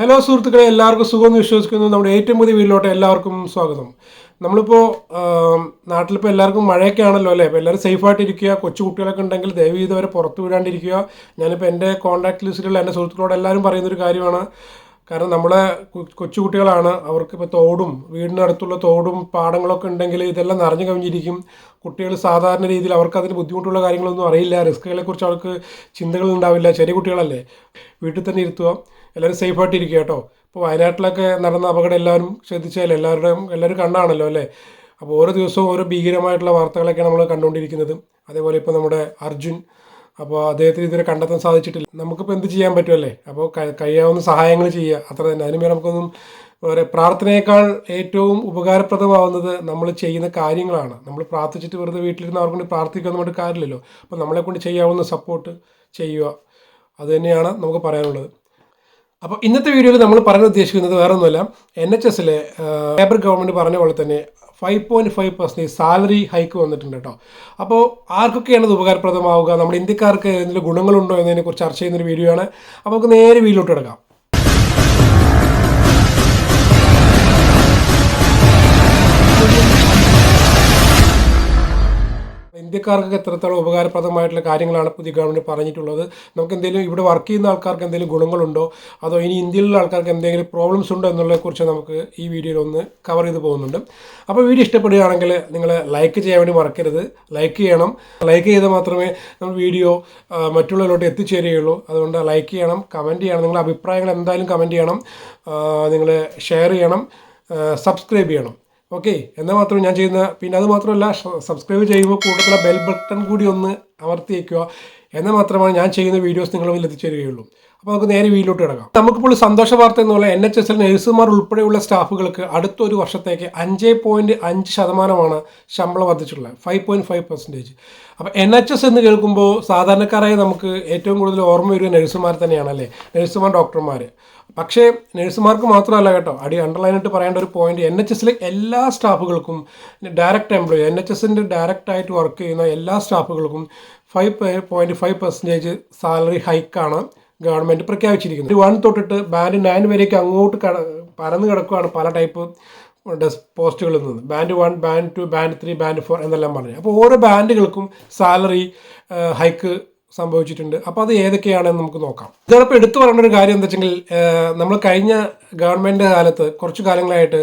Hello സുഹൃത്തുക്കളെ എല്ലാവർക്കും സുഖമെന്ന് വിശ്വസിക്കുന്നു. നമ്മുടെ ഏറ്റവും പുതിയ വീട്ടിലോട്ട് എല്ലാവർക്കും സ്വാഗതം. നമ്മളിപ്പോൾ നാട്ടിലിപ്പോൾ എല്ലാവർക്കും മഴയൊക്കെ ആണല്ലോ അല്ലേ? അപ്പോൾ എല്ലാവരും സേഫായിട്ട് ഇരിക്കുക കൊച്ചു കുട്ടികളൊക്കെ ഉണ്ടെങ്കിൽ ദയവ് ചെയ്ത് അവരെ പുറത്ത് വിടാണ്ടിരിക്കുക. ഞാനിപ്പോൾ എന്റെ കോൺടാക്ട് ലിസ്റ്റിലുള്ള എന്റെ സുഹൃത്തുക്കളോട് എല്ലാവരും പറയുന്നൊരു കാര്യമാണ്. കാരണം നമ്മളെ കൊ- കൊച്ചു കുട്ടികളാണ്. അവർക്ക് ഇപ്പോൾ തോടും വീടിനടുത്തുള്ള തോടും പാടങ്ങളൊക്കെ ഉണ്ടെങ്കിൽ ഇതെല്ലാം നിറഞ്ഞു കവിഞ്ഞിരിക്കും. കുട്ടികൾ സാധാരണ രീതിയിൽ അവർക്ക് അതിന് ബുദ്ധിമുട്ടുള്ള കാര്യങ്ങളൊന്നും അറിയില്ല. റിസ്കുകളെക്കുറിച്ച് അവർക്ക് ചിന്തകൾ ഉണ്ടാവില്ല ചെറിയ കുട്ടികളല്ലേ? വീട്ടിൽ തന്നെ ഇരുത്തുക. എല്ലാവരും സേഫായിട്ട് ഇരിക്കുക കേട്ടോ. ഇപ്പോൾ വയനാട്ടിലൊക്കെ നടന്ന അപകടം എല്ലാവരും ശ്രദ്ധിച്ചാൽ എല്ലാവരുടെയും എല്ലാവരും കണ്ടാണല്ലോ അല്ലേ? അപ്പോൾ ഓരോ ദിവസവും ഓരോ ഭീകരമായിട്ടുള്ള വാർത്തകളൊക്കെ നമ്മൾ കണ്ടുകൊണ്ടിരിക്കുന്നത്. അതേപോലെ ഇപ്പോൾ നമ്മുടെ അർജുൻ അപ്പോൾ അദ്ദേഹത്തിന് ഇതുവരെ കണ്ടെത്താൻ സാധിച്ചിട്ടില്ല. നമുക്കിപ്പോൾ എന്ത് ചെയ്യാൻ പറ്റുമല്ലേ അപ്പോൾ കഴിയാവുന്ന സഹായങ്ങൾ ചെയ്യുക അത്ര തന്നെ. അതിനുമേ നമുക്കൊന്നും വേറെ പ്രാർത്ഥനയേക്കാൾ ഏറ്റവും ഉപകാരപ്രദമാവുന്നത് നമ്മൾ ചെയ്യുന്ന കാര്യങ്ങളാണ്. നമ്മൾ പ്രാർത്ഥിച്ചിട്ട് വെറുതെ വീട്ടിലിരുന്ന് അവർക്ക് കൊണ്ട് പ്രാർത്ഥിക്കാൻ കൊണ്ട് കാര്യമില്ലല്ലോ. അപ്പോൾ നമ്മളെ കൊണ്ട് ചെയ്യാവുന്ന സപ്പോർട്ട് ചെയ്യുക അതുതന്നെയാണ് നമുക്ക് പറയാനുള്ളത്. അപ്പോൾ ഇന്നത്തെ വീഡിയോയിൽ നമ്മൾ പറയാൻ ഉദ്ദേശിക്കുന്നത് വേറെ ഒന്നുമല്ല എൻ എച്ച് എസിലെ ലേബർ ഗവൺമെന്റ് പറഞ്ഞ പോലെ തന്നെ five point five percentage salary hike വന്നിട്ടുണ്ട് കേട്ടോ. അപ്പോൾ ആർക്കൊക്കെയാണ് ഇത് ഉപകാരപ്രദമാവുക? നമ്മുടെ ഇന്ത്യക്കാർക്ക് എന്തെങ്കിലും ഗുണങ്ങളുണ്ടോ എന്നതിനെക്കുറിച്ച് ചർച്ച ചെയ്യുന്നൊരു വീഡിയോ ആണ്. അപ്പോൾ നമുക്ക് നേരെ വീട്ടിലോട്ട് കിടക്കാം. ഇന്ത്യക്കാർക്ക് എത്രത്തോളം ഉപകാരപ്രദമായിട്ടുള്ള കാര്യങ്ങളാണ് പുതിയ ഗവൺമെന്റ് പറഞ്ഞിട്ടുള്ളത്. നമുക്ക് എന്തെങ്കിലും ഇവിടെ വർക്ക് ചെയ്യുന്ന ആൾക്കാർക്ക് എന്തെങ്കിലും ഗുണങ്ങളുണ്ടോ? അതോ ഇനി ഇന്ത്യയിലുള്ള ആൾക്കാർക്ക് എന്തെങ്കിലും പ്രോബ്ലംസ് ഉണ്ടോ എന്നുള്ളതിനെക്കുറിച്ച് നമുക്ക് ഈ വീഡിയോയിൽ ഒന്ന് കവർ ചെയ്ത് പോകുന്നുണ്ട്. അപ്പോൾ വീഡിയോ ഇഷ്ടപ്പെടുകയാണെങ്കിൽ നിങ്ങൾ ലൈക്ക് ചെയ്യാൻ വേണ്ടി മറക്കരുത്. ലൈക്ക് ചെയ്യണം. ലൈക്ക് ചെയ്താൽ മാത്രമേ നമ്മൾ വീഡിയോ മറ്റുള്ളവരിലോട്ട് എത്തിച്ചേരുകയുള്ളൂ. അതുകൊണ്ട് ലൈക്ക് ചെയ്യണം കമന്റ് ചെയ്യണം. നിങ്ങളുടെ അഭിപ്രായങ്ങൾ എന്തായാലും കമന്റ് ചെയ്യണം. നിങ്ങൾ ഷെയർ ചെയ്യണം. സബ്സ്ക്രൈബ് ചെയ്യണം. ഓക്കെ എന്നാൽ മാത്രമേ ഞാൻ ചെയ്യുന്ന പിന്നെ അത് മാത്രമല്ല സബ്സ്ക്രൈബ് ചെയ്യുമ്പോൾ കൂടുതലുള്ള ബെൽ ബട്ടൺ കൂടി ഒന്ന് അമർത്തി വയ്ക്കുക എന്നാൽ മാത്രമാണ് ഞാൻ ചെയ്യുന്ന വീഡിയോസ് നിങ്ങൾ മുന്നിൽ എത്തിച്ചേരുകയുള്ളൂ. അപ്പോൾ നമുക്ക് നേരെ വീട്ടിലോട്ട് കിടക്കാം. നമുക്കിപ്പോൾ സന്തോഷ വാർത്ത എന്ന് പറഞ്ഞാൽ എൻ എച്ച് എസ് എൽ നഴ്സുമാർ ഉൾപ്പെടെയുള്ള സ്റ്റാഫുകൾക്ക് അടുത്തൊരു വർഷത്തേക്ക് അഞ്ച് പോയിന്റ് അഞ്ച് ശതമാനമാണ് ശമ്പളം വർദ്ധിച്ചിട്ടുള്ളത്. ഫൈവ് പോയിന്റ് ഫൈവ് പെർസെന്റേജ് അപ്പോൾ എൻ എച്ച് എസ് എന്ന് കേൾക്കുമ്പോൾ സാധാരണക്കാരായി നമുക്ക് ഏറ്റവും കൂടുതൽ ഓർമ്മ വരുന്ന നഴ്സുമാർ തന്നെയാണ് അല്ലേ നഴ്സുമാർ ഡോക്ടർമാർ പക്ഷേ നഴ്സുമാർക്ക് മാത്രമല്ല കേട്ടോ. അടി അണ്ടർലൈനായിട്ട് പറയേണ്ട ഒരു പോയിന്റ് എൻ എച്ച് എസിലെ എല്ലാ സ്റ്റാഫുകൾക്കും ഡയറക്റ്റ് എംപ്ലോയി എൻ എച്ച് എസിന്റെ ഡയറക്റ്റ് ആയിട്ട് വർക്ക് ചെയ്യുന്ന എല്ലാ സ്റ്റാഫുകൾക്കും five point five percentage salary ഹൈക്കാണ് government പ്രഖ്യാപിച്ചിരിക്കുന്നത്. വൺ തൊട്ടിട്ട് ബാൻഡ് നയൻ വരേക്ക് അങ്ങോട്ട് കട പരന്ന് കിടക്കുകയാണ് പല ടൈപ്പ് പോസ്റ്റുകൾ പോസ്റ്റുകളിൽ നിന്ന്. Band one band two band three band four എന്നെല്ലാം പറഞ്ഞു. അപ്പോൾ ഓരോ ബാൻഡുകൾക്കും സാലറി ഹൈക്ക് സംഭവിച്ചിട്ടുണ്ട്. അപ്പോൾ അത് ഏതൊക്കെയാണെന്ന് നമുക്ക് നോക്കാം. ഇതോടൊപ്പം എടുത്തു പറയേണ്ട ഒരു കാര്യം എന്താ വെച്ചെങ്കിൽ നമ്മൾ കഴിഞ്ഞ ഗവൺമെന്റ് കാലത്ത് കുറച്ച് കാലങ്ങളായിട്ട്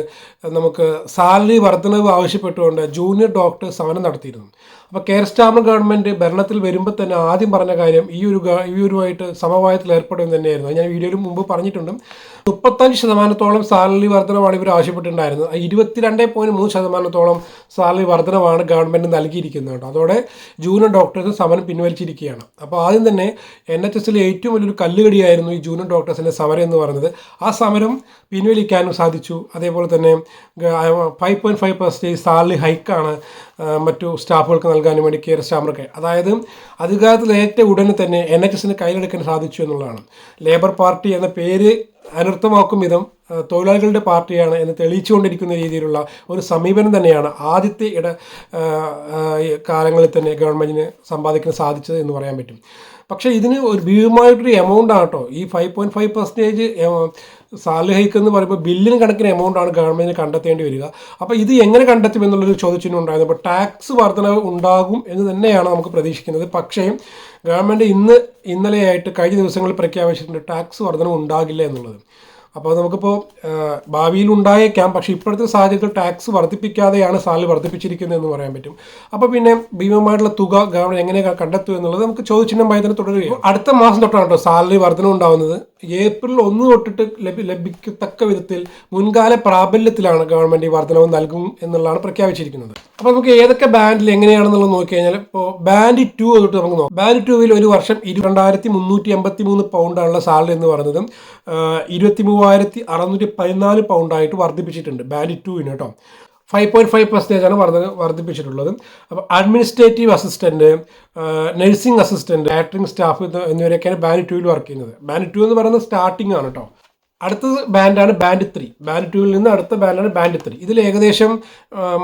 നമുക്ക് സാലറി വർധനവ് ആവശ്യപ്പെട്ടുകൊണ്ട് ജൂനിയർ ഡോക്ടർ സമരം നടത്തിയിരുന്നു. അപ്പോൾ കെയർ സ്റ്റാമർ ഗവൺമെന്റ് ഭരണത്തിൽ വരുമ്പോൾ തന്നെ ആദ്യം പറഞ്ഞ കാര്യം ഈ ഒരു ഈ ഒരുമായിട്ട് സമവായത്തിൽ ഏർപ്പെടും തന്നെയായിരുന്നു. ഞാൻ വീഡിയോയിൽ മുമ്പ് പറഞ്ഞിട്ടുണ്ട്. മുപ്പത്തഞ്ച് ശതമാനത്തോളം സാലറി വർധനമാണ് ഇവർ ആവശ്യപ്പെട്ടിട്ടുണ്ടായിരുന്നത്. ഇരുപത്തിരണ്ട് പോയിന്റ് മൂന്ന് ശതമാനത്തോളം സാലറി വർധനമാണ് ഗവൺമെന്റ് നൽകിയിരിക്കുന്നത് കേട്ടോ. അതോടെ ജൂനിയർ ഡോക്ടേഴ്സ് സമരം പിൻവലിച്ചിരിക്കുകയാണ്. അപ്പോൾ ആദ്യം തന്നെ എൻ എച്ച് എസിലെ ഏറ്റവും വലിയൊരു കല്ലുകടിയായിരുന്നു ഈ ജൂനിയർ ഡോക്ടേഴ്സിന്റെ സമരം എന്ന് പറയുന്നത്. ആ സമരം പിൻവലിക്കാനും സാധിച്ചു. അതേപോലെ തന്നെ five point five percentage salary ഹൈക്കാണ് മറ്റു സ്റ്റാഫുകൾക്ക് നൽകാനും വേണ്ടി കെയർ സ്റ്റാമർക്ക് അതായത് അധികാരത്തിൽ ഏറ്റവും ഉടനെ തന്നെ എൻ എച്ച് എസിന് കയ്യിലെടുക്കാൻ സാധിച്ചു എന്നുള്ളതാണ്. ലേബർ പാർട്ടി എന്ന പേര് അനർത്ഥമാക്കും വിധം തൊഴിലാളികളുടെ പാർട്ടിയാണ് എന്ന് തെളിയിച്ചുകൊണ്ടിരിക്കുന്ന രീതിയിലുള്ള ഒരു സമീപനം തന്നെയാണ് ആദ്യത്തെ ഇട കാലങ്ങളിൽ തന്നെ ഗവൺമെന്റിന് സമ്പാദിക്കാൻ സാധിച്ചത് എന്ന് പറയാൻ പറ്റും. പക്ഷേ ഇതിന് ഒരു ഭീമമായിട്ടൊരു എമൗണ്ട് ആണ് കേട്ടോ ഈ five point five percentage salary hike എന്ന് പറയുമ്പോൾ ബില്ലിന് കണക്കിന് എമൗണ്ട് ആണ് ഗവൺമെന്റിന് കണ്ടെത്തേണ്ടി വരിക. അപ്പോൾ ഇത് എങ്ങനെ കണ്ടെത്തും എന്നുള്ളൊരു ചോദ്യചിഹ്നം ഉണ്ടായിരുന്നു. അപ്പോൾ ടാക്സ് വർധനവ് ഉണ്ടാകും എന്ന് തന്നെയാണ് നമുക്ക് പ്രതീക്ഷിക്കുന്നത്. പക്ഷേ ഗവൺമെന്റ് ഇന്ന് ഇന്നലെയായിട്ട് കഴിഞ്ഞ ദിവസങ്ങളിൽ പ്രഖ്യാപിച്ചിട്ടുണ്ട് ടാക്സ് വർധനവ് ഉണ്ടാകില്ല എന്നുള്ളത്. അപ്പോൾ നമുക്കിപ്പോൾ ഭാവിയിൽ ഉണ്ടായേക്കാം പക്ഷേ ഇപ്പോഴത്തെ സാഹചര്യത്തിൽ ടാക്സ് വർദ്ധിപ്പിക്കാതെയാണ് സാലറി വർദ്ധിപ്പിച്ചിരിക്കുന്നത് എന്ന് പറയാൻ പറ്റും. അപ്പോൾ പിന്നെ ഭീമമായിട്ടുള്ള തുക ഗവൺമെന്റ് എങ്ങനെ കണ്ടെത്തും എന്നുള്ളത് നമുക്ക് ചോദ്യചിഹ്നമായി തന്നെ തുടരുകയും അടുത്ത മാസം തൊട്ടാണ് കേട്ടോ സാലറി വർധന ഉണ്ടാവുന്നത്. ഏപ്രിൽ ഒന്ന് തൊട്ടിട്ട് ലഭി ലഭിക്കത്തക്ക വിധത്തിൽ മുൻകാല പ്രാബല്യത്തിലാണ് ഗവൺമെന്റ് ഈ വർധനവ് നൽകും എന്നുള്ളതാണ് പ്രഖ്യാപിച്ചിരിക്കുന്നത്. അപ്പോൾ നമുക്ക് ഏതൊക്കെ ബാൻഡിൽ എങ്ങനെയാണെന്നുള്ളത് നോക്കി കഴിഞ്ഞാൽ ഇപ്പോൾ ബാൻഡ് ടു തൊട്ട് നമുക്ക് നോക്കാം. ബാൻഡ് ടുവിൽ ഒരു വർഷം ഇരുപത്തിരണ്ടായിരത്തി മുന്നൂറ്റി എൺപത്തി മൂന്ന് പൗണ്ടാണുള്ള സാലറി എന്ന് പറയുന്നത് ഇരുപത്തി മൂവായിരത്തി അറുന്നൂറ്റി പതിനാല് പൗണ്ടായിട്ട് വർദ്ധിപ്പിച്ചിട്ടുണ്ട്. ബാൻഡ് ടുവിന് കേട്ടോ. ഫൈവ് പോയിന്റ് ഫൈവ് പെർസെന്റേജ് ആണ് വർദ്ധ വർദ്ധിപ്പിച്ചിട്ടുള്ളത്. അപ്പോൾ administrative assistant nursing assistant catering staff എന്നിവരൊക്കെയാണ് ബാനി ടുവിൽ വർക്ക് ചെയ്യുന്നത്. ബാനി ടു എന്ന് പറയുന്നത് സ്റ്റാർട്ടിംഗ് ആണ് കേട്ടോ. അടുത്തത് ബാൻഡാണ് ബാൻഡ് ത്രീ. ബാൻഡ് ടുവിൽ നിന്ന് അടുത്ത ബാൻഡാണ് ബാൻഡ് ത്രീ. ഇതിൽ ഏകദേശം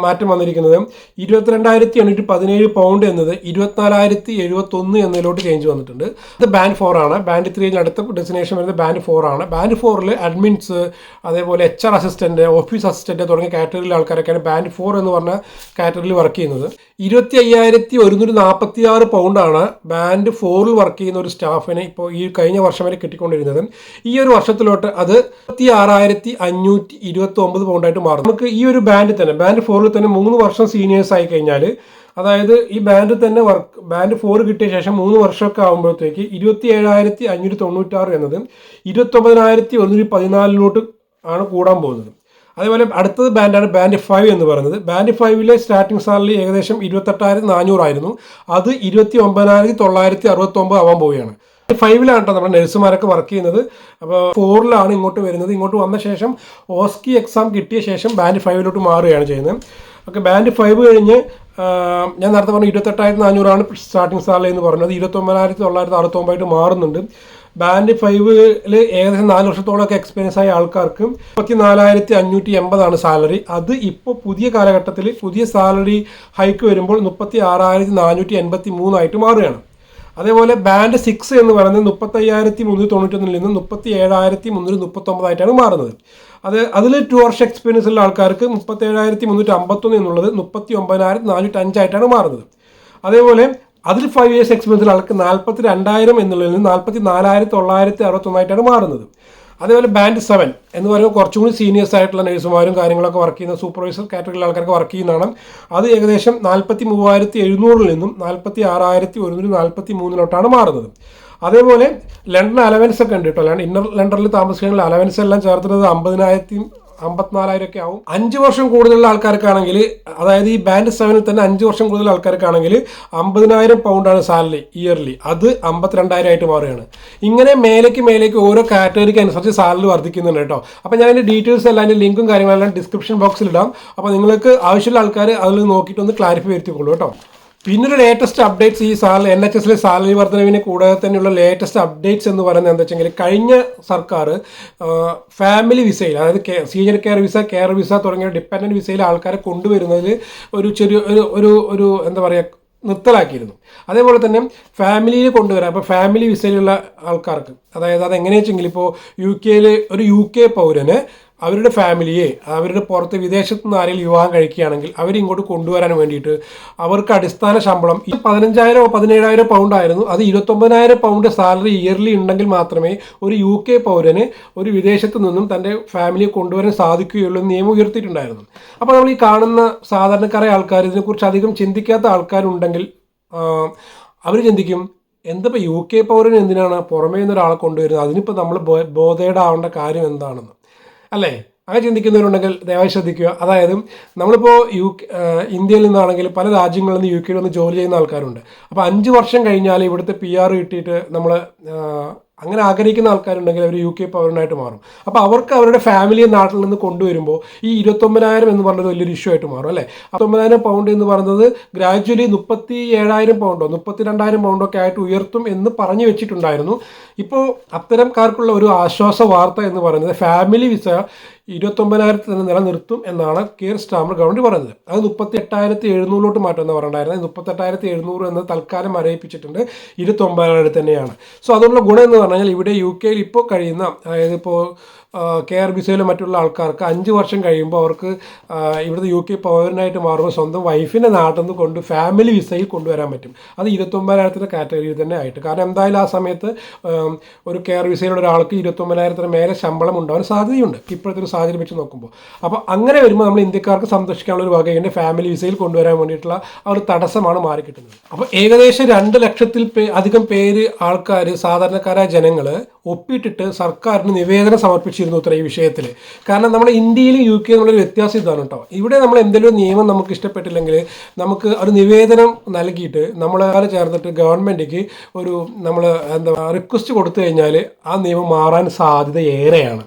മാറ്റം വന്നിരിക്കുന്നത് ഇരുപത്തിരണ്ടായിരത്തി എണ്ണൂറ്റി പതിനേഴ് പൗണ്ട് എന്നത് ഇരുപത്തിനാലായിരത്തി എഴുപത്തൊന്ന് എന്നതിലോട്ട് ചേഞ്ച് വന്നിട്ടുണ്ട്. ഇത് ബാൻഡ് ഫോർ ആണ്. ബാൻഡ് ത്രീയിൽ അടുത്ത ഡെസ്റ്റിനേഷൻ വരുന്നത് ബാൻഡ് ഫോർ ആണ്. ബാൻഡ് ഫോറിൽ അഡ്മിൻസ് അതേപോലെ H R assistant office assistant തുടങ്ങിയ കാറ്റഗറിയിലെ ആൾക്കാരൊക്കെയാണ് ബാൻഡ് ഫോർ എന്ന് പറഞ്ഞ കാറ്റഗറിയിൽ വർക്ക് ചെയ്യുന്നത്. ഇരുപത്തി അയ്യായിരത്തി ഒരുന്നൂറ്റി നാൽപ്പത്തി ആറ് പൗണ്ടാണ് ബാൻഡ് ഫോറിൽ വർക്ക് ചെയ്യുന്ന ഒരു സ്റ്റാഫിനെ ഇപ്പോൾ ഈ കഴിഞ്ഞ വർഷം വരെ കിട്ടിക്കൊണ്ടിരുന്നത്. ഈ ഒരു വർഷത്തിലോട്ട് അത് ഇരുപത്തി ആറായിരത്തി അഞ്ഞൂറ്റി ഇരുപത്തി ഒമ്പത് പൗണ്ടായിട്ട് മാറും നമുക്ക് ഈ ഒരു ബാൻഡ് തന്നെ ബാൻഡ് ഫോറിൽ തന്നെ മൂന്ന് വർഷം സീനിയേഴ്സ് ആയി കഴിഞ്ഞാൽ അതായത് ഈ ബാൻഡ് തന്നെ വർക്ക് ബാൻഡ് ഫോർ കിട്ടിയ ശേഷം മൂന്ന് വർഷമൊക്കെ ആകുമ്പോഴത്തേക്ക് ഇരുപത്തി ഏഴായിരത്തി അഞ്ഞൂറ്റി തൊണ്ണൂറ്റാറ് എന്നത് ഇരുപത്തൊമ്പതിനായിരത്തി ഒരുന്നൂറ്റി പതിനാലിലോട്ട് ആണ് കൂടാൻ പോകുന്നത്. അതേപോലെ അടുത്തത് ബാൻഡാണ് ബാൻഡ് ഫൈവ് എന്ന് പറയുന്നത്. ബാൻഡ് ഫൈവിലെ സ്റ്റാർട്ടിംഗ് സാലറി ഏകദേശം ഇരുപത്തെട്ടായിരത്തി നാനൂറായിരുന്നു അത് ഇരുപത്തി ഒമ്പതിനായിരത്തി തൊള്ളായിരത്തി അറുപത്തൊമ്പത് ആവാൻ പോവുകയാണ്. ഫൈവിലാണ് കേട്ടോ നമ്മുടെ നഴ്സുമാരൊക്കെ വർക്ക് ചെയ്യുന്നത്. അപ്പോൾ ഫോറിലാണ് ഇങ്ങോട്ട് വരുന്നത്. ഇങ്ങോട്ട് വന്ന ശേഷം ഓസ്കി എക്സാം കിട്ടിയ ശേഷം ബാൻഡ് ഫൈവിലോട്ട് മാറുകയാണ് ചെയ്യുന്നത്. ഓക്കെ ബാൻഡ് ഫൈവ് കഴിഞ്ഞ് ഞാൻ നേരത്തെ പറഞ്ഞു ഇരുപത്തെട്ടായിരത്തി നാനൂറാണ് സ്റ്റാർട്ടിംഗ് സാലറി എന്ന് പറഞ്ഞത്. ഇരുപത്തൊമ്പതിനായിരത്തി തൊള്ളായിരത്തി അറുപത്തൊമ്പതായിട്ട് മാറുന്നുണ്ട് ബാൻഡ് ഫൈവിൽ ഏകദേശം നാല് വർഷത്തോളമൊക്കെ എക്സ്പീരിയൻസ് ആയ ആൾക്കാർക്ക് മുപ്പത്തി നാലായിരത്തി അഞ്ഞൂറ്റി എൺപതാണ് സാലറി അത് ഇപ്പോൾ പുതിയ കാലഘട്ടത്തിൽ പുതിയ സാലറി ഹൈക്ക് വരുമ്പോൾ മുപ്പത്തി ആറായിരത്തി നാനൂറ്റി എൺപത്തി മൂന്നായിട്ട് മാറുകയാണ് അതേപോലെ ബാൻഡ് സിക്സ് എന്ന് പറയുന്നത് മുപ്പത്തയ്യായിരത്തി മുന്നൂറ്റി തൊണ്ണൂറ്റൊന്നിൽ നിന്ന് മുപ്പത്തി ഏഴായിരത്തി മുന്നൂറ്റി മുപ്പത്തൊമ്പതായിട്ടാണ് മാറുന്നത്. അത് അതിൽ ടു വർഷ എക്സ്പീരിയൻസ് ഉള്ള ആൾക്കാർക്ക് മുപ്പത്തി ഏഴായിരത്തി മുന്നൂറ്റി അമ്പത്തൊന്ന് എന്നുള്ളത് മുപ്പത്തി ഒമ്പതിനായിരത്തി നാനൂറ്റി അഞ്ചായിട്ടാണ് മാറുന്നത്. അതേപോലെ അതിൽ ഫൈവ് ഇയേഴ്സ് എക്സ്പീരിയൻസ് ഉള്ള ആൾക്ക് നാൽപ്പത്തി രണ്ടായിരം എന്നുള്ളതിൽ നിന്ന് നാൽപ്പത്തി നാലായിരത്തി തൊള്ളായിരത്തി അറുപത്തൊന്നായിട്ടാണ് മാറുന്നത്. അതേപോലെ ബാൻഡ് സെവൻ എന്ന് പറയുമ്പോൾ കുറച്ചും കൂടി സീനിയേഴ്സ് ആയിട്ടുള്ള നഴ്സുമാരും കാര്യങ്ങളൊക്കെ വർക്ക് ചെയ്യുന്ന സൂപ്പർവൈസർ കാറ്റഗറിയിലെ ആൾക്കാർക്ക് വർക്ക് ചെയ്യുന്നതാണ്. അത് ഏകദേശം നാൽപ്പത്തി മൂവായിരത്തി എഴുന്നൂറിൽ നിന്നും നാൽപ്പത്തി ആറായിരത്തി ഒരുന്നൂറ്റി നാൽപ്പത്തി മൂന്നിലോട്ടാണ് മാറുന്നത്. അതേപോലെ ലണ്ടൻ അലവൻസ് ഒക്കെ ഉണ്ട് കേട്ടോ. ഇന്നർ ലണ്ടനിൽ താമസിക്കുന്ന അലവൻസ് എല്ലാം ചേർത്തിട്ടത് അമ്പതിനായിരത്തി അമ്പത്തിനാലായിരം ഒക്കെ ആവും. അഞ്ച് വർഷം കൂടുതലുള്ള ആൾക്കാർക്കാണെങ്കിൽ അതായത് ഈ ബാൻഡ് സെവനിൽ തന്നെ അഞ്ച് വർഷം കൂടുതൽ ആൾക്കാർക്കാണെങ്കിൽ അമ്പതിനായിരം പൗണ്ടാണ് സാലറി ഇയർലി. അത് അമ്പത്തിരണ്ടായിരം ആയിട്ട് മാറുകയാണ്. ഇങ്ങനെ മേലേക്ക് മേലേക്ക് ഓരോ കാറ്റഗറിക്ക് അനുസരിച്ച് സാലറി വർദ്ധിക്കുന്നുണ്ട് കേട്ടോ. അപ്പോൾ ഞാൻ അതിന്റെ ഡീറ്റെയിൽസ് എല്ലാം അതിന്റെ ലിങ്കും കാര്യങ്ങളെല്ലാം ഡിസ്ക്രിപ്ഷൻ ബോക്സിൽ ഇടാം. അപ്പോൾ നിങ്ങൾക്ക് ആവശ്യമുള്ള ആൾക്കാർ അതിൽ നോക്കിയിട്ട് ഒന്ന് ക്ലാരിഫൈ വരുത്തിക്കൊള്ളൂ കേട്ടോ. പിന്നൊരു ലേറ്റസ്റ്റ് അപ്ഡേറ്റ്സ് ഈ സാല എൻ എച്ച് എസിലെ സാലറി വർധനവിനെ കൂടാതെ തന്നെയുള്ള ലേറ്റസ്റ്റ് അപ്ഡേറ്റ്സ് എന്ന് പറയുന്നത് എന്താ വെച്ചെങ്കിൽ കഴിഞ്ഞ സർക്കാർ ഫാമിലി വിസയിൽ അതായത് senior care visa care visa തുടങ്ങിയ ഡിപ്പെൻഡന്റ് വിസയിൽ ആൾക്കാരെ കൊണ്ടുവരുന്നതിൽ ഒരു ചെറിയ ഒരു ഒരു ഒരു എന്താ പറയുക നിർത്തലാക്കിയിരുന്നു. അതേപോലെ തന്നെ ഫാമിലിയിൽ കൊണ്ടുവരാം അപ്പോൾ ഫാമിലി വിസയിലുള്ള ആൾക്കാർക്ക് അതായത് അത് എങ്ങനെയാ വെച്ചെങ്കിൽ ഇപ്പോൾ യു കെയിൽ ഒരു യു കെ പൗരന് അവരുടെ ഫാമിലിയെ അവരുടെ പുറത്ത് വിദേശത്ത് നിന്ന് ആരെങ്കിലും വിവാഹം കഴിക്കുകയാണെങ്കിൽ അവരിങ്ങോട്ട് കൊണ്ടുവരാൻ വേണ്ടിയിട്ട് അവർക്ക് അടിസ്ഥാന ശമ്പളം പതിനഞ്ചായിരമോ പതിനേഴായിരം പൗണ്ടായിരുന്നു അത് ഇരുപത്തൊമ്പതിനായിരം പൗണ്ട് സാലറി ഇയർലി ഉണ്ടെങ്കിൽ മാത്രമേ ഒരു യു കെ പൗരന് ഒരു വിദേശത്തു നിന്നും തന്റെ ഫാമിലിയെ കൊണ്ടുവരാൻ സാധിക്കുകയുള്ളൂ എന്ന് നിയമം ഉയർത്തിയിട്ടുണ്ടായിരുന്നു. അപ്പോൾ നമ്മൾ ഈ കാണുന്ന സാധാരണക്കാരായ ആൾക്കാർ ഇതിനെക്കുറിച്ച് അധികം ചിന്തിക്കാത്ത ആൾക്കാരുണ്ടെങ്കിൽ അവർ ചിന്തിക്കും എന്തപ്പോൾ യു കെ പൗരൻ എന്തിനാണ് പുറമേ നിന്ന് ഒരാളെ കൊണ്ടുവരുന്നത്? അതിനിപ്പോൾ നമ്മൾ ബോധേടാവേണ്ട കാര്യം എന്താണെന്ന്. അല്ലേ അങ്ങനെ ചിന്തിക്കുന്നവരുണ്ടെങ്കിൽ ദയവായി ശ്രദ്ധിക്കുക. അതായത് നമ്മളിപ്പോൾ യു ഇന്ത്യയിൽ നിന്നാണെങ്കിൽ പല രാജ്യങ്ങളിൽ നിന്ന് യു കെയിൽ നിന്ന് ജോലി ചെയ്യുന്ന ആൾക്കാരുണ്ട്. അപ്പോൾ അഞ്ച് വർഷം കഴിഞ്ഞാൽ ഇവിടുത്തെ പി ആർ കിട്ടിയിട്ട് നമ്മൾ അങ്ങനെ ആഗ്രഹിക്കുന്ന ആൾക്കാരുണ്ടെങ്കിൽ അവർ യു കെ പൗരനായിട്ട് മാറും. അപ്പോൾ അവർക്ക് അവരുടെ ഫാമിലിയെ നാട്ടിൽ നിന്ന് കൊണ്ടുവരുമ്പോൾ ഈ ഇരുപത്തൊമ്പതിനായിരം എന്ന് പറഞ്ഞത് വലിയൊരു ഇഷ്യൂ ആയിട്ട് മാറും അല്ലേ? പത്തൊമ്പതിനായിരം പൗണ്ട് എന്ന് പറയുന്നത് ഗ്രാജുവലി മുപ്പത്തി ഏഴായിരം പൗണ്ടോ മുപ്പത്തി രണ്ടായിരം പൗണ്ടോ ഒക്കെ ആയിട്ട് ഉയർത്തും എന്ന് പറഞ്ഞു വെച്ചിട്ടുണ്ടായിരുന്നു. ഇപ്പോൾ അത്തരംകാർക്കുള്ള ഒരു ആശ്വാസ വാർത്ത എന്ന് പറയുന്നത് ഫാമിലി വിസ ഇരുപത്തൊമ്പതിനായിരത്തി തന്നെ നിലനിർത്തും എന്നാണ് കെയർ സ്റ്റാമർ ഗവൺമെന്റ് പറയുന്നത്. അത് മുപ്പത്തി എട്ടായിരത്തി എഴുന്നൂറിലോട്ട് മാറ്റം എന്ന് പറഞ്ഞിട്ടുണ്ടായിരുന്നത് മുപ്പത്തെട്ടായിരത്തി എഴുന്നൂറ് എന്ന് തൽക്കാലം അറിയിപ്പിച്ചിട്ടുണ്ട് ഇരുപത്തൊമ്പതിനായിരത്തി തന്നെയാണ് സോ അതുകൊണ്ടുള്ള ഗുണം എന്ന് പറഞ്ഞാൽ ഇവിടെ യു കെയിൽ ഇപ്പോൾ കഴിയുന്ന അതായത് ഇപ്പോൾ കെയർ സിയിലെ മറ്റുള്ള ആൾക്കാർക്ക് അഞ്ച് വർഷം കഴിയുമ്പോൾ അവർക്ക് ഇവിടുത്തെ യു കെ പൗരനായിട്ട് മാറുമ്പോൾ സ്വന്തം വൈഫിന്റെ നാട്ടിൽ നിന്ന് കൊണ്ട് ഫാമിലി വിസയിൽ കൊണ്ടുവരാൻ പറ്റും. അത് ഇരുപത്തൊമ്പതിനായിരത്തിന്റെ കാറ്റഗറിയിൽ തന്നെ ആയിട്ട്. കാരണം എന്തായാലും ആ സമയത്ത് ഒരു ഒരു കെയർ വിസയിലുള്ള ഒരാൾക്ക് ഇരുപത്തൊമ്പതിനായിരത്തിന് മേലെ ശമ്പളം ഉണ്ടാവാൻ സാധ്യതയുണ്ട്. ഇപ്പോഴത്തെ ഒരു സാഹചര്യം വെച്ച് നോക്കുമ്പോൾ. അപ്പോൾ അങ്ങനെ വരുമ്പോൾ നമ്മൾ ഇന്ത്യക്കാർക്ക് സന്തോഷിക്കാനുള്ള ഒരു വകയുണ്ട് ഫാമിലി വിസയിൽ കൊണ്ടുവരാൻ വേണ്ടിയിട്ടുള്ള ആ ഒരു തടസ്സമാണ് മാറിക്കിട്ടുന്നത് അപ്പോൾ ഏകദേശം രണ്ട് ലക്ഷത്തിൽ അധികം പേര് ആൾക്കാർ സാധാരണക്കാരായ ജനങ്ങൾ ഒപ്പിട്ടിട്ട് സർക്കാരിന് നിവേദനം സമർപ്പിച്ചിരുന്നു ഇത്ര ഈ വിഷയത്തിൽ കാരണം നമ്മൾ ഇന്ത്യയിലും യു കെ എന്നുള്ളൊരു വ്യത്യാസം ഇതാണ് കേട്ടോ. ഇവിടെ നമ്മൾ എന്തെങ്കിലും നിയമം നമുക്ക് ഇഷ്ടപ്പെട്ടില്ലെങ്കിൽ നമുക്ക് ഒരു നിവേദനം നൽകിയിട്ട് നമ്മളെ ചേർന്നിട്ട് ഗവൺമെന്റിക്ക് ഒരു നമ്മൾ എന്താ റിക്വസ്റ്റ് കൊടുത്തു കഴിഞ്ഞാൽ ആ നിയമം മാറാൻ സാധ്യത ഏറെയാണ്.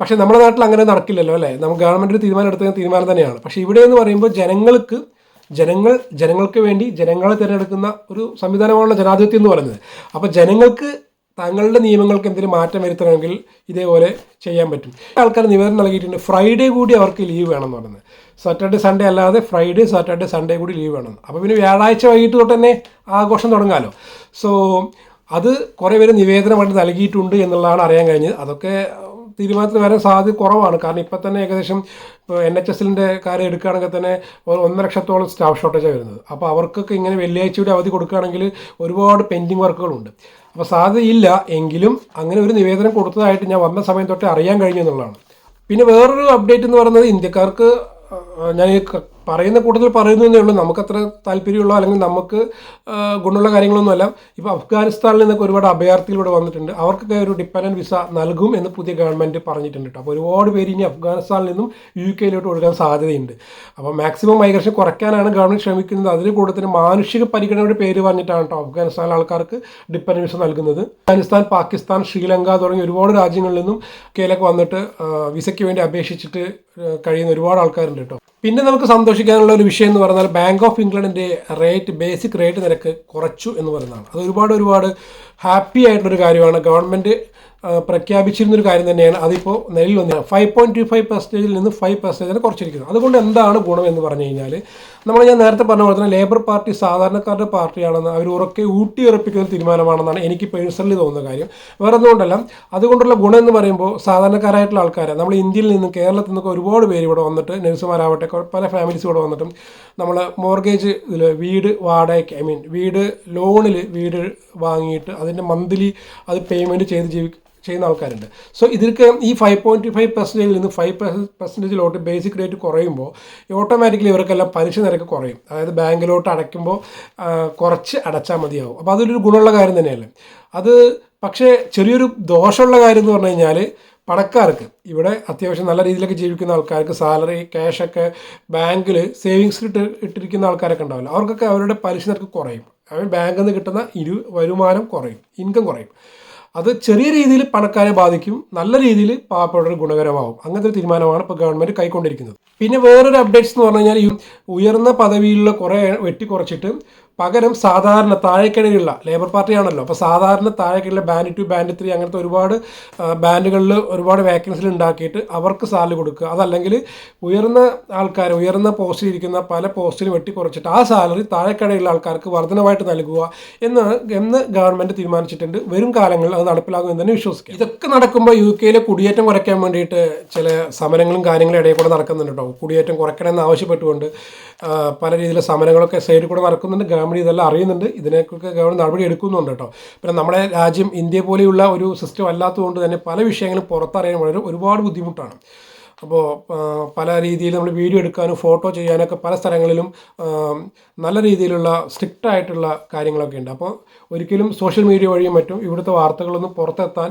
പക്ഷേ നമ്മുടെ നാട്ടിൽ അങ്ങനെ നടക്കില്ലല്ലോ അല്ലേ? നമ്മൾ ഗവൺമെന്റ് തീരുമാനം എടുത്ത തീരുമാനം തന്നെയാണ്. പക്ഷേ ഇവിടെ എന്ന് പറയുമ്പോൾ ജനങ്ങൾക്ക് ജനങ്ങൾ ജനങ്ങൾക്ക് വേണ്ടി ജനങ്ങളെ തിരഞ്ഞെടുക്കുന്ന ഒരു സംവിധാനമാണല്ലോ ജനാധിപത്യം എന്ന് പറയുന്നത്. അപ്പോൾ ജനങ്ങൾക്ക് തങ്ങളുടെ നിയമങ്ങൾക്ക് എന്തെങ്കിലും മാറ്റം വരുത്തണമെങ്കിൽ ഇതേപോലെ ചെയ്യാൻ പറ്റും. ആൾക്കാർ നിവേദനം നൽകിയിട്ടുണ്ട് ഫ്രൈഡേ കൂടി അവർക്ക് ലീവ് വേണമെന്ന് പറയുന്നത്. സാറ്റർഡേ സൺഡേ അല്ലാതെ ഫ്രൈഡേ സാറ്റർഡേ സൺഡേ കൂടി ലീവ് വേണം. അപ്പോൾ പിന്നെ വ്യാഴാഴ്ച വൈകിട്ട് തൊട്ട് തന്നെ ആഘോഷം തുടങ്ങാമല്ലോ സോ അത് കുറേ പേര് നിവേദനമായിട്ട് നൽകിയിട്ടുണ്ട് എന്നുള്ളതാണ് അറിയാൻ കഴിഞ്ഞത്. അതൊക്കെ തീരുമാനത്തിൽ വരാൻ സാധ്യത കുറവാണ്. കാരണം ഇപ്പം തന്നെ ഏകദേശം എൻ എച്ച് എസിന്റെ കാര്യം എടുക്കുകയാണെങ്കിൽ തന്നെ ഒന്നര ലക്ഷത്തോളം സ്റ്റാഫ് ഷോർട്ടേജാണ് വരുന്നത്. അപ്പോൾ അവർക്കൊക്കെ ഇങ്ങനെ വെള്ളിയാഴ്ചയുടെ അവധി കൊടുക്കുകയാണെങ്കിൽ ഒരുപാട് പെൻഡിങ് വർക്കുകളുണ്ട്. അപ്പോൾ സാധ്യതയില്ല എങ്കിലും അങ്ങനെ ഒരു നിവേദനം കൊടുത്തതായിട്ട് ഞാൻ വന്ന സമയം തൊട്ടേ അറിയാൻ കഴിഞ്ഞു എന്നുള്ളതാണ്. പിന്നെ വേറൊരു അപ്ഡേറ്റ് എന്ന് പറയുന്നത് ഇന്ത്യക്കാർക്ക് ഞാൻ പറയുന്ന കൂട്ടത്തിൽ പറയുന്നതേ ഉള്ളൂ. നമുക്കത്ര താല്പര്യമുള്ള അല്ലെങ്കിൽ നമുക്ക് ഗുണമുള്ള കാര്യങ്ങളൊന്നുമല്ല. ഇപ്പോൾ അഫ്ഗാനിസ്ഥാനിൽ നിന്നൊക്കെ ഒരുപാട് അഭയാർത്ഥികൾ ഇവിടെ വന്നിട്ടുണ്ട്. അവർക്കൊക്കെ ഒരു ഡിപ്പെൻഡന്റ് വിസ നൽകും എന്ന് പുതിയ ഗവൺമെന്റ് പറഞ്ഞിട്ടുണ്ട് അപ്പോൾ ഒരുപാട് പേര് ഇനി അഫ്ഗാനിസ്ഥാനിൽ നിന്നും യു കെയിലോട്ട് ഒഴുകാൻ സാധ്യതയുണ്ട്. അപ്പോൾ മാക്സിമം മൈഗ്രേഷൻ കുറയ്ക്കാനാണ് ഗവൺമെന്റ് ശ്രമിക്കുന്നത്. അതിന് കൂടുതൽ മാനുഷിക പരിഗണനയുടെ പേര് പറഞ്ഞിട്ടാണ് കേട്ടോ അഫ്ഗാനിസ്ഥാനിലെ ആൾക്കാർക്ക് ഡിപ്പെൻഡന്റ് വിസ നൽകുന്നത്. അഫ്ഗാനിസ്ഥാൻ പാകിസ്ഥാൻ ശ്രീലങ്ക തുടങ്ങിയ ഒരുപാട് രാജ്യങ്ങളിൽ നിന്നും കെയിലൊക്കെ വന്നിട്ട് വിസയ്ക്ക് വേണ്ടി അപേക്ഷിച്ചിട്ട് കഴിയുന്ന ഒരുപാട് ആൾക്കാരുണ്ട് കേട്ടോ. പിന്നെ നമുക്ക് സന്തോഷിക്കാനുള്ള ഒരു വിഷയം എന്ന് പറഞ്ഞാൽ ബാങ്ക് ഓഫ് ഇംഗ്ലണ്ടിന്റെ റേറ്റ് ബേസിക് റേറ്റ് നിരക്ക് കുറച്ചു എന്ന് പറയുന്നതാണ്. അത് ഒരുപാട് ഒരുപാട് ഹാപ്പി ആയിട്ടുള്ളൊരു കാര്യമാണ്. ഗവൺമെന്റ് പ്രഖ്യാപിച്ചിരുന്നൊരു കാര്യം തന്നെയാണ്. അതിപ്പോൾ നിലയിൽ വന്നത് ഫൈവ് പോയിന്റ് ടു ഫൈവ് പെർസെന്റേജിൽ നിന്ന് ഫൈവ് പെർസെന്റേജിന് കുറച്ചിരിക്കുന്നത് അതുകൊണ്ട് എന്താണ് ഗുണം എന്ന് പറഞ്ഞു കഴിഞ്ഞാൽ നമ്മൾ ഞാൻ നേരത്തെ പറഞ്ഞ പോലെ തന്നെ ലേബർ പാർട്ടി സാധാരണക്കാരുടെ പാർട്ടിയാണെന്ന് അവർ ഉറക്കെ ഊട്ടി ഉറപ്പിക്കുന്ന ഒരു തീരുമാനമാണെന്നാണ് എനിക്ക് പേഴ്സണലി തോന്നുന്ന കാര്യം. വേറെ ഒന്നുകൊണ്ടല്ല അതുകൊണ്ടുള്ള ഗുണം എന്ന് പറയുമ്പോൾ സാധാരണക്കാരായിട്ടുള്ള ആൾക്കാരെ. നമ്മൾ ഇന്ത്യയിൽ നിന്നും കേരളത്തിൽ നിന്നൊക്കെ ഒരുപാട് പേര് ഇവിടെ വന്നിട്ട് നഴ്സുമാരാവട്ടെ പല ഫാമിലീസ് ഇവിടെ വന്നിട്ടും നമ്മൾ മോർഗേജ് ഇതിൽ വീട് വാടകയ്ക്ക് ഐ മീൻ വീട് ലോണിൽ വീട് വാങ്ങിയിട്ട് അതിന്റെ മന്ത്ലി അത് പേയ്മെന്റ് ചെയ്ത് ജീവി ചെയ്യുന്ന ആൾക്കാരുണ്ട്. സോ ഇതിൽക്ക് ഈ ഫൈവ് പോയിന്റ് ഫൈവ് പെർസെന്റേജിൽ നിന്ന് ഫൈവ് പെർസെന്റേജിലോട്ട് ബേസിക് റേറ്റ് കുറയുമ്പോൾ ഓട്ടോമാറ്റിക്കലി ഇവർക്കെല്ലാം പലിശ നിരക്ക് കുറയും. അതായത് ബാങ്കിലോട്ട് അടയ്ക്കുമ്പോൾ കുറച്ച് അടച്ചാൽ മതിയാവും. അപ്പോൾ അതൊരു ഗുണമുള്ള കാര്യം തന്നെയല്ലേ? അത് പക്ഷേ ചെറിയൊരു ദോഷമുള്ള കാര്യം എന്ന് പറഞ്ഞു കഴിഞ്ഞാൽ പണക്കാർക്ക് ഇവിടെ അത്യാവശ്യം നല്ല രീതിയിലൊക്കെ ജീവിക്കുന്ന ആൾക്കാർക്ക് സാലറി ക്യാഷൊക്കെ ബാങ്കിൽ സേവിങ്സ് ഇട്ട് ഇട്ടിരിക്കുന്ന ആൾക്കാരൊക്കെ ഉണ്ടാവില്ല. അവർക്കൊക്കെ അവരുടെ പലിശ നിരക്ക് കുറയും. അവർ ബാങ്കിൽ നിന്ന് കിട്ടുന്ന ഇരു വരുമാനം കുറയും ഇൻകം കുറയും. അത് ചെറിയ രീതിയിൽ പണക്കാരെ ബാധിക്കും നല്ല രീതിയിൽ പാവപ്പെട്ടവർ ഗുണകരമാവും. അങ്ങനത്തെ ഒരു തീരുമാനമാണ് ഇപ്പോൾ ഗവൺമെന്റ് കൈക്കൊണ്ടിരിക്കുന്നത്. പിന്നെ വേറൊരു അപ്ഡേറ്റ്സ് എന്ന് പറഞ്ഞു കഴിഞ്ഞാൽ ഉയർന്ന പദവിയിലുള്ള കുറേ വെട്ടിക്കുറച്ചിട്ട് പകരം സാധാരണ താഴേക്കിടയിലുള്ള ലേബർ പാർട്ടിയാണല്ലോ അപ്പോൾ സാധാരണ താഴേക്കിടയിലെ ബാൻഡ് ടു ബാൻഡ് ത്രീ അങ്ങനത്തെ ഒരുപാട് ബാൻഡുകളിൽ ഒരുപാട് വേക്കൻസികൾ ഉണ്ടാക്കിയിട്ട് അവർക്ക് സാലറി കൊടുക്കുക. അതല്ലെങ്കിൽ ഉയർന്ന ആൾക്കാർ ഉയർന്ന പോസ്റ്റിൽ ഇരിക്കുന്ന പല പോസ്റ്റിലും വെട്ടിക്കുറച്ചിട്ട് ആ സാലറി താഴേക്കിടയിലുള്ള ആൾക്കാർക്ക് വർധനമായിട്ട് നൽകുക എന്ന് എന്ന് ഗവൺമെന്റ് തീരുമാനിച്ചിട്ടുണ്ട്. വരും കാലങ്ങളിൽ അത് നടപ്പിലാകും എന്ന് തന്നെ വിശ്വസിക്കുക ഇതൊക്കെ നടക്കുമ്പോൾ യു കെയിലെ കുടിയേറ്റം കുറയ്ക്കാൻ വേണ്ടിയിട്ട് ചില സമരങ്ങളും കാര്യങ്ങളും ഇടയിൽ കൂടെ നടക്കുന്നുണ്ട് കേട്ടോ കുടിയേറ്റം കുറയ്ക്കണമെന്ന് ആവശ്യപ്പെട്ടുകൊണ്ട് പല രീതിയിലുള്ള സമരങ്ങളൊക്കെ സൈഡിൽ കൂടെ നടക്കുന്നുണ്ട്. ഗവൺമെന്റ് ഇതെല്ലാം അറിയുന്നുണ്ട്. ഇതിനെയൊക്കെ ഗവൺമെന്റ് നടപടി എടുക്കുന്നുണ്ട് കേട്ടോ. പിന്നെ നമ്മുടെ രാജ്യം ഇന്ത്യ പോലെയുള്ള ഒരു സിസ്റ്റം അല്ലാത്തതുകൊണ്ട് തന്നെ പല വിഷയങ്ങളും പുറത്തറിയാൻ വളരെ ഒരുപാട് ബുദ്ധിമുട്ടാണ്. അപ്പോൾ പല രീതിയിൽ നമ്മൾ വീഡിയോ എടുക്കാനും ഫോട്ടോ ചെയ്യാനൊക്കെ പല സ്ഥലങ്ങളിലും നല്ല രീതിയിലുള്ള സ്ട്രിക്റ്റ് ആയിട്ടുള്ള കാര്യങ്ങളൊക്കെ ഉണ്ട്. അപ്പോൾ ഒരിക്കലും സോഷ്യൽ മീഡിയ വഴിയും മറ്റും ഇവിടുത്തെ വാർത്തകളൊന്നും പുറത്തെത്താൻ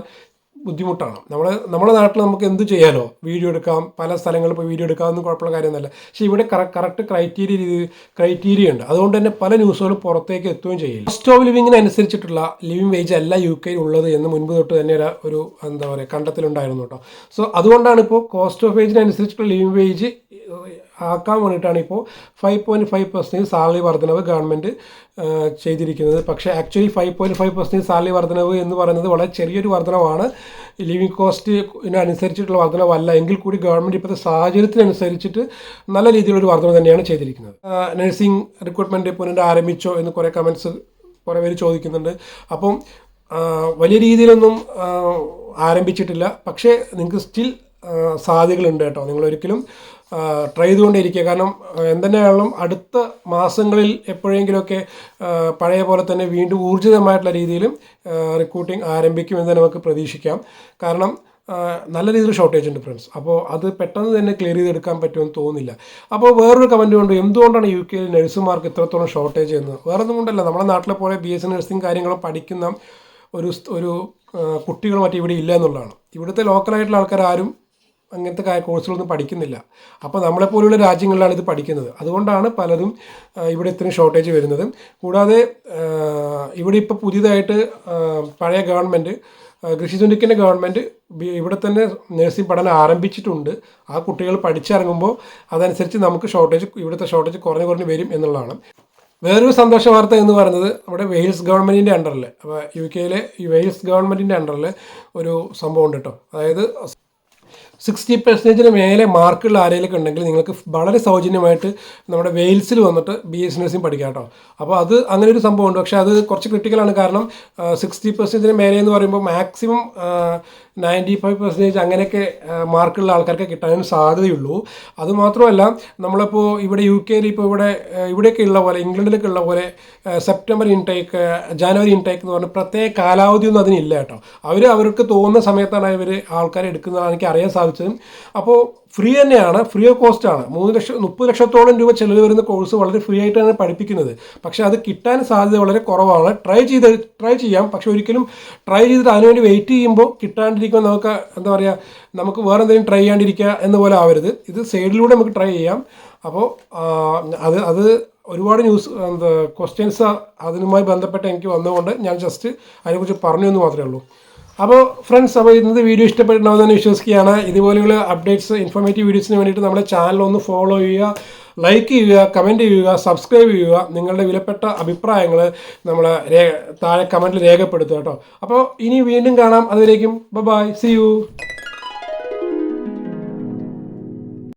ബുദ്ധിമുട്ടാണ്. നമ്മൾ നമ്മുടെ നാട്ടിൽ നമുക്ക് എന്ത് ചെയ്യാനോ വീഡിയോ എടുക്കാം പല സ്ഥലങ്ങളിൽ പോയി വീഡിയോ എടുക്കാമെന്നും കുഴപ്പമുള്ള കാര്യമൊന്നുമല്ല. പക്ഷേ ഇവിടെ കറക്റ്റ് ക്രൈറ്റീരിയ രീതി ക്രൈറ്റീരിയ ഉണ്ട്. അതുകൊണ്ട് തന്നെ പല ന്യൂസുകളും പുറത്തേക്ക് എത്തുകയും ചെയ്യില്ല. കോസ്റ്റ് ഓഫ് ലിവിങ്ങിന് അനുസരിച്ചിട്ടുള്ള ലിവിങ് വേജ് അല്ല യു കെയിൽ ഉള്ളത് എന്ന് മുൻപ് തൊട്ട് തന്നെ ഒരു- എന്താ പറയുക കണ്ടെത്തലുണ്ടായിരുന്നു കേട്ടോ. സോ അതുകൊണ്ടാണ് ഇപ്പോൾ കോസ്റ്റ് ഓഫ് വേജിന് അനുസരിച്ചിട്ടുള്ള ലിവിങ് വേജ് ആക്കാൻ വേണ്ടിയിട്ടാണ് ഇപ്പോൾ five point five percentage salary വർധനവ് ഗവൺമെന്റ് ചെയ്തിരിക്കുന്നത്. പക്ഷേ actually five point five percentage salary വർധനവ് എന്ന് പറയുന്നത് വളരെ ചെറിയൊരു വർധനവാണ്. ലിവിങ് കോസ്റ്റ് അനുസരിച്ചിട്ടുള്ള വർധനവല്ല. എങ്കിൽ കൂടി ഗവൺമെന്റ് ഇപ്പോഴത്തെ സാഹചര്യത്തിനനുസരിച്ചിട്ട് നല്ല രീതിയിലൊരു വർധന തന്നെയാണ് ചെയ്തിരിക്കുന്നത്. നഴ്സിംഗ് റിക്രൂട്ട്മെന്റ് പുനരാരംഭിച്ചോ എന്ന് കുറേ കമൻസ് കുറേ പേര് ചോദിക്കുന്നുണ്ട്. അപ്പം വലിയ രീതിയിലൊന്നും ആരംഭിച്ചിട്ടില്ല. പക്ഷേ നിങ്ങൾക്ക് സ്റ്റിൽ സാധ്യതകളുണ്ട് കേട്ടോ. നിങ്ങൾ ഒരിക്കലും ട്രൈ ചെയ്തുകൊണ്ടിരിക്കുക കാരണം ആ, എന്തെന്നെയാണെങ്കിലും അടുത്ത മാസങ്ങളിൽ എപ്പോഴെങ്കിലുമൊക്കെ പഴയ പോലെ തന്നെ വീണ്ടും ഊർജിതമായിട്ടുള്ള രീതിയിലും റിക്രൂട്ടിംഗ് ആരംഭിക്കുമെന്ന് നമുക്ക് പ്രതീക്ഷിക്കാം. കാരണം നല്ല രീതിയിൽ ഷോർട്ടേജ് ഉണ്ട് ഫ്രണ്ട്സ് അപ്പോൾ അത് പെട്ടെന്ന് തന്നെ ക്ലിയർ ചെയ്തെടുക്കാൻ പറ്റുമെന്ന് തോന്നുന്നില്ല. അപ്പോൾ വേറൊരു കമന്റ് കൊണ്ട് എന്തുകൊണ്ടാണ് യു കെയിൽ നഴ്സുമാർക്ക് ഇത്രത്തോളം ഷോർട്ടേജ് എന്ന്? വേറെ ഒന്നും കൊണ്ടല്ല. നമ്മുടെ നാട്ടിലെ പോലെ ബി എസ് സി നഴ്സിംഗ് കാര്യങ്ങളും പഠിക്കുന്ന ഒരു ഒരു കുട്ടികൾ മറ്റേ ഇവിടെ ഇല്ല എന്നുള്ളതാണ്. ഇവിടുത്തെ ലോക്കലായിട്ടുള്ള ആൾക്കാർ ആരും അങ്ങനത്തെ കോഴ്സുകളൊന്നും പഠിക്കുന്നില്ല. അപ്പോൾ നമ്മളെപ്പോലുള്ള രാജ്യങ്ങളിലാണ് ഇത് പഠിക്കുന്നത്. അതുകൊണ്ടാണ് പലതും ഇവിടെ ഇത്രയും ഷോർട്ടേജ് വരുന്നത്. കൂടാതെ ഇവിടെ ഇപ്പോൾ പുതിയതായിട്ട് പഴയ ഗവൺമെന്റ് കൃഷി സുനിക്കിന്റെ ഗവൺമെന്റ് ഇവിടെ തന്നെ നഴ്സിംഗ് പഠനം ആരംഭിച്ചിട്ടുണ്ട്. ആ കുട്ടികൾ പഠിച്ചിറങ്ങുമ്പോൾ അതനുസരിച്ച് നമുക്ക് ഷോർട്ടേജ് ഇവിടുത്തെ ഷോർട്ടേജ് കുറഞ്ഞു കുറഞ്ഞ് വരും എന്നുള്ളതാണ്. വേറൊരു സന്തോഷ വാർത്ത എന്ന് പറയുന്നത് നമ്മുടെ വെയിൽസ് ഗവൺമെന്റിന്റെ അണ്ടറിൽ അപ്പോൾ യു കെയിലെ വെയിൽസ് ഗവൺമെന്റിന്റെ അണ്ടറിൽ ഒരു സംഭവം ഉണ്ട് കേട്ടോ അതായത് സിക്സ്റ്റി പെർസെന്റേജിന് മേലെ മാർക്കുള്ള ആരെങ്കിലൊക്കെ ഉണ്ടെങ്കിൽ നിങ്ങൾക്ക് വളരെ സൗജന്യമായിട്ട് നമ്മുടെ വെയിൽസിൽ വന്നിട്ട് ബി എസ് നഴ്സിംഗ് പഠിക്കാം കേട്ടോ അപ്പോൾ അത് അങ്ങനെ ഒരു സംഭവമുണ്ട്. പക്ഷേ അത് കുറച്ച് ക്രിട്ടിക്കലാണ് കാരണം സിക്സ്റ്റി പെർസെന്റേജിന് മേലെ എന്ന് പറയുമ്പോൾ മാക്സിമം നയന്റി ഫൈവ് പെർസെന്റേജ് അങ്ങനെയൊക്കെ മാർക്കുള്ള ആൾക്കാർക്ക് കിട്ടാനും സാധ്യതയുള്ളൂ. അതുമാത്രമല്ല നമ്മളിപ്പോൾ ഇവിടെ യു കെയിൽ ഇപ്പോൾ ഇവിടെ ഇവിടെയൊക്കെ ഉള്ള പോലെ ഇംഗ്ലണ്ടിലൊക്കെ ഉള്ള പോലെ സെപ്റ്റംബർ ഇൻടേക്ക് ജനുവരി ഇൻടേക്ക് എന്ന് പറഞ്ഞ പ്രത്യേക കാലാവധിയൊന്നും അതിനില്ല കേട്ടോ. അവർ അവർക്ക് തോന്നുന്ന സമയത്താണ് ഇവർ ആൾക്കാരെ എടുക്കുന്നതാണ് എനിക്ക് അറിയാൻ സാധിച്ചത്. അപ്പോൾ ഫ്രീ തന്നെയാണ് ഫ്രീ ഓഫ് കോസ്റ്റ് ആണ്. മൂന്ന് ലക്ഷം മുപ്പത് ലക്ഷത്തോളം രൂപ ചിലവ് വരുന്ന കോഴ്സ് വളരെ ഫ്രീ ആയിട്ടാണ് പഠിപ്പിക്കുന്നത്. പക്ഷേ അത് കിട്ടാൻ സാധ്യത വളരെ കുറവാണ്. ട്രൈ ചെയ്ത് ട്രൈ ചെയ്യാം. പക്ഷെ ഒരിക്കലും ട്രൈ ചെയ്തിട്ട് അതിനുവേണ്ടി വെയിറ്റ് ചെയ്യുമ്പോൾ കിട്ടാണ്ടിരിക്കുമ്പോൾ നമുക്ക് എന്താ പറയുക നമുക്ക് വേറെ എന്തെങ്കിലും ട്രൈ ചെയ്യാണ്ടിരിക്കുക എന്ന പോലെ ആവരുത്. ഇത് സൈഡിലൂടെ നമുക്ക് ട്രൈ ചെയ്യാം. അപ്പോൾ അത് അത് ഒരുപാട് ന്യൂസ് എന്താ ക്വസ്റ്റ്യൻസ് അതിനുമായി ബന്ധപ്പെട്ട് എനിക്ക് വന്നതുകൊണ്ട് ഞാൻ ജസ്റ്റ് അതിനെക്കുറിച്ച് പറഞ്ഞു എന്ന് മാത്രമേ ഉള്ളൂ. അപ്പോൾ ഫ്രണ്ട്സ് അപ്പോൾ ഇന്നത്തെ വീഡിയോ ഇഷ്ടപ്പെട്ടിട്ടുണ്ടാവുമെന്ന് വിശ്വസിക്കുകയാണ്. ഇതുപോലെയുള്ള അപ്ഡേറ്റ്സ് ഇൻഫോർമേറ്റീവ് വീഡിയോസിന് വേണ്ടിയിട്ട് നമ്മുടെ ചാനൽ ഒന്ന് ഫോളോ ചെയ്യുക ലൈക്ക് ചെയ്യുക കമന്റ് ചെയ്യുക സബ്സ്ക്രൈബ് ചെയ്യുക. നിങ്ങളുടെ വിലപ്പെട്ട അഭിപ്രായങ്ങൾ നമ്മൾ താഴെ കമന്റിൽ രേഖപ്പെടുത്തുക കേട്ടോ. അപ്പോൾ ഇനി വീണ്ടും കാണാം. അതുവരേക്കും ബൈ സി യു